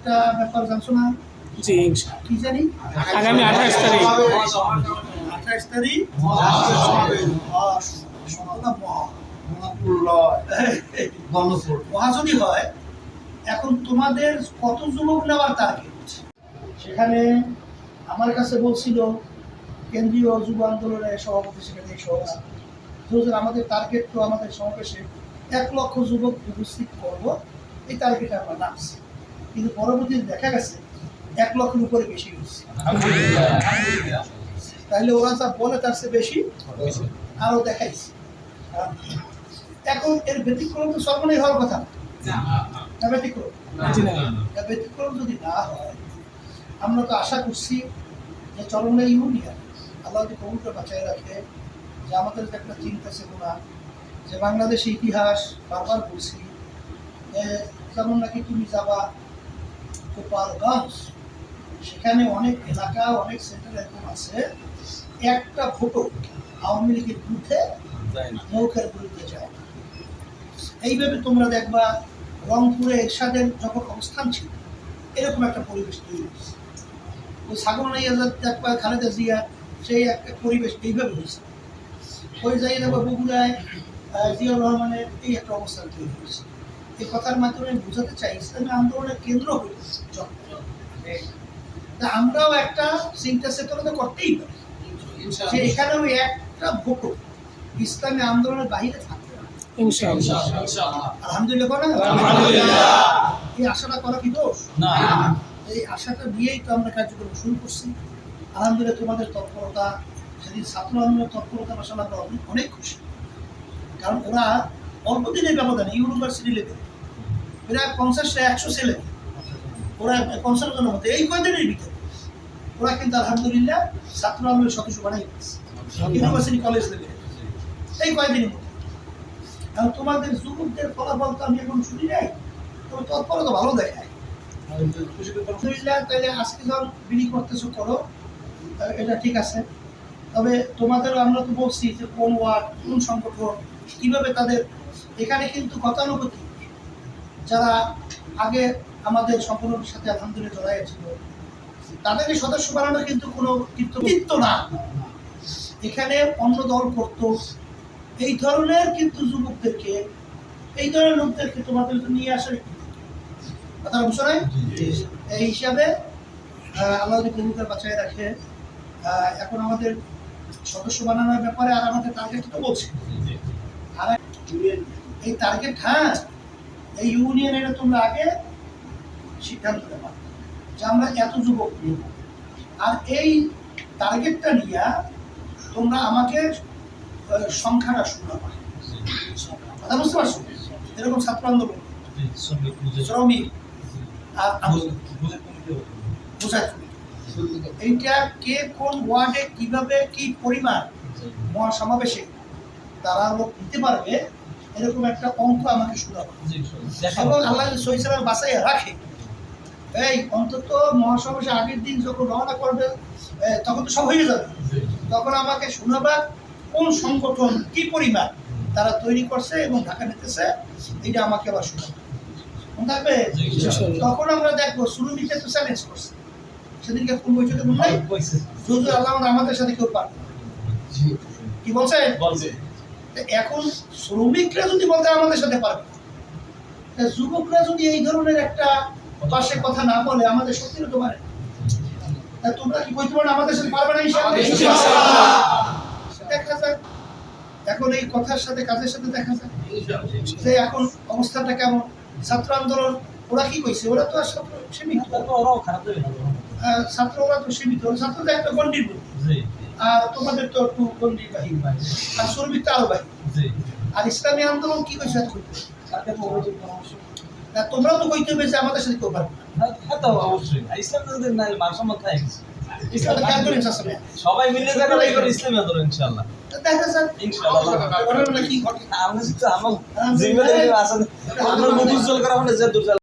একটা ব্যাপার জানছো না? জি কি জানি? আগামী আঠাশ তারিখ। আঠাশ তারিখ? মহা হয়। এখন তোমাদের কত যুবক নেওয়ার টার্গেট সেখানে আমার কাছে বলছিল কেন্দ্রীয় যুব আন্দোলনের সভাপতি সেখানে সভা হুজুর আমাদের টার্গেট তো আমাদের সমাবেশে এক লক্ষ যুবক উপস্থিত করব। এই টার্গেটে আমরা নামছি। কিন্তু পরবর্তীতে দেখা গেছে এক লক্ষের উপরে বেশি হচ্ছে তাহলে ওরা যা বলে তার চেয়ে বেশি আরও দেখাইছে। এখন এর ব্যতিক্রম তো সর্বনাই হওয়ার কথা। না। না ব্যতিক্রম? না ব্যতিক্রম যদি না হয় আমরা তো আশা করছি যে চরমনা ইউনিয়ন আল্লাহ যদি কবুলটা বাঁচায় রাখে যে আমাদের যে একটা চিন্তা চেতনা যে বাংলাদেশের ইতিহাস বারবার বলছি যেমন নাকি তুমি যাবা গোপালগঞ্জ সেখানে অনেক এলাকা অনেক সেন্টার এরকম আছে। একটা ভোটও আওয়ামী লীগের বিরুদ্ধে নৌকার বিরুদ্ধে যায়। এইভাবে তোমরা দেখবা রংপুরে এরশাদের যখন অবস্থান ছিল এরকম একটা পরিবেশ তৈরি হয়েছে। ওই সাগর নাইয়া দেখবা খালেদা জিয়া সেই একটা পরিবেশ এইভাবে হয়েছে। ওই জায়গায় দেখবা বগুড়ায় জিয়াউর রহমানের এই একটা অবস্থান তৈরি হয়েছে। কথার মাধ্যমে আমি বোঝাতে চাই ইসলামী আন্দোলনের কেন্দ্র হয়েছে চট্টগ্রাম। তা আমরাও একটা চিন্তা চেতনা তো করতেই পারি। যে এখানে ওই একটা ভোট ইসলামী আন্দোলনের বাইরে থাকবে আলহামদুলিল্লাহ এই আশাটা করা কি দোষ? এই আশাটা নিয়েই তো আমরা কার্যক্রম শুরু করছি। আলহামদুলিল্লাহ তোমাদের তৎপরতা সেদিন ছাত্র আন্দোলনের তৎপরতা আসলে আমরা অনেক- অনেক খুশি। কারণ ওরা অল্প দিনের ব্যবধানে ইউনিভার্সিটি লেভেলে এরা পঞ্চাশটা একশো ছেলে। ওরা পঞ্চাশ জনের মধ্যে এই কয়দিনের ভিতরে? ওরা কিন্তু আলহামদুলিল্লাহ ছাত্র আন্দোলনের সদস্য বানাই ইউনিভার্সিটি কলেজ লেভেলে এই কয়দিনের মধ্যে? এখন তোমাদের যুবকদের ফলাফল তো আমি এখন শুনি নাই। তবে তৎপরতা ভালো দেখায়। আলহামদুলিল্লাহ তাহলে আজকে যখন বিলি করতেছো করো। এটা ঠিক আছে। তবে তোমাদেরও আমরা তো বলছি যে কোন ওয়ার্ড, কোন সংগঠন, কীভাবে তাদের, এখানে কিন্তু গতানুগতিক। যারা আগে আমাদের সম্পূর্ণের সাথে আলহামদুলিল্লাহ জড়াই ছিল তাদেরকে সদস্য বানানো কিন্তু কোনো কৃতকৃত্য না। এখানে অন্য দল করতো। এই ধরনের কিন্তু যুবকদেরকে এই ধরনের লোকদেরকে তোমাদের নিয়ে আসার কথা বুঝছ নাই এই হিসাবে আল্লাহ যদি কবুতর বাঁচায় রাখে আহ, এখন আমাদের সদস্য বানানোর ব্যাপারে আর আমাদের টার্গেট তো বলছি। আর এই টার্গেট হ্যাঁ এই ইউনিয়ন এটা তোমরা আগে সিদ্ধান্ত নেবা যে আমরা এত যুবক নিব আর এই টার্গেটটা নিয়ে তোমরা আমাকে সংখ্যাটা শোনাবা কথা বুঝতে পারছ? এরকম ছাত্র আন্দোলন। শ্রমিক আর আন্দোলন এইটা কে কোন ওয়ার্ডে কীভাবে কি পরিমাণ মহাসমাবেশে তারা লোক দিতে পারবে এরকম একটা অঙ্ক আমাকে শোনাবে এবং আল্লাহ সহিসালাম বাসায় রাখে এই অন্তত মহাসমাবেশে আগের দিন যখন রওনা করবে তখন তো সব হয়ে যাবে। তখন আমাকে শোনাবা কোন সংগঠন কি পরিমাণ তারা তৈরি করছে এবং ঢাকা নিতেছে এটা আমাকে আবার শোনাবে। থাকবে? তখন আমরা দেখব সুরমিকে তো চ্যালেঞ্জ করছে। সেদিনকে কোন বৈঠকে মনে নাই? যদি আল্লাহ আমাদের সাথে কেউ পারবে না। কি বলছে। এখন শ্রমিকরা যদি বলতে আমাদের সাথে পারবে। যুবকরা যদি এই ধরনের একটা পাশে কথা না বলে আমাদের সত্যি তো পারে? তোমরা কি বলতে পারো আমাদের সাথে পারবে না দেখা যাক। এখন এই কথার সাথে কাজের সাথে দেখা যাক। যে এখন অবস্থাটা কেমন? ছাত্র আন্দোলন ওরা কি কইছে? ওরা তো আর সীমিত। আহ, ছাত্র ওরা তো সীমিত। ছাত্রদের একটা মধ্যে। আর তোমাদের তো একটু গন্ডির বাহির আর শ্রমিক তো আরও বাহির আর ইসলামী আন্দোলন কি কইছে কইতে তা তোমরাও তো কইতে হবে যে আমাদের সাথে কেউ পারবে না। ইসলামের ক্যালকুলেন্স আছে না সবাই মিলে যাবে এবার ইসলামী আন্দোলন ইনশাআল্লাহ। দেখা যাক। ইনশাআল্লাহ। ঘটনা কি ঘটে? আমরা তো আমার জীবনে আসলে আমরা মুখ উজ্জ্বল করা মানে যে দুর্জল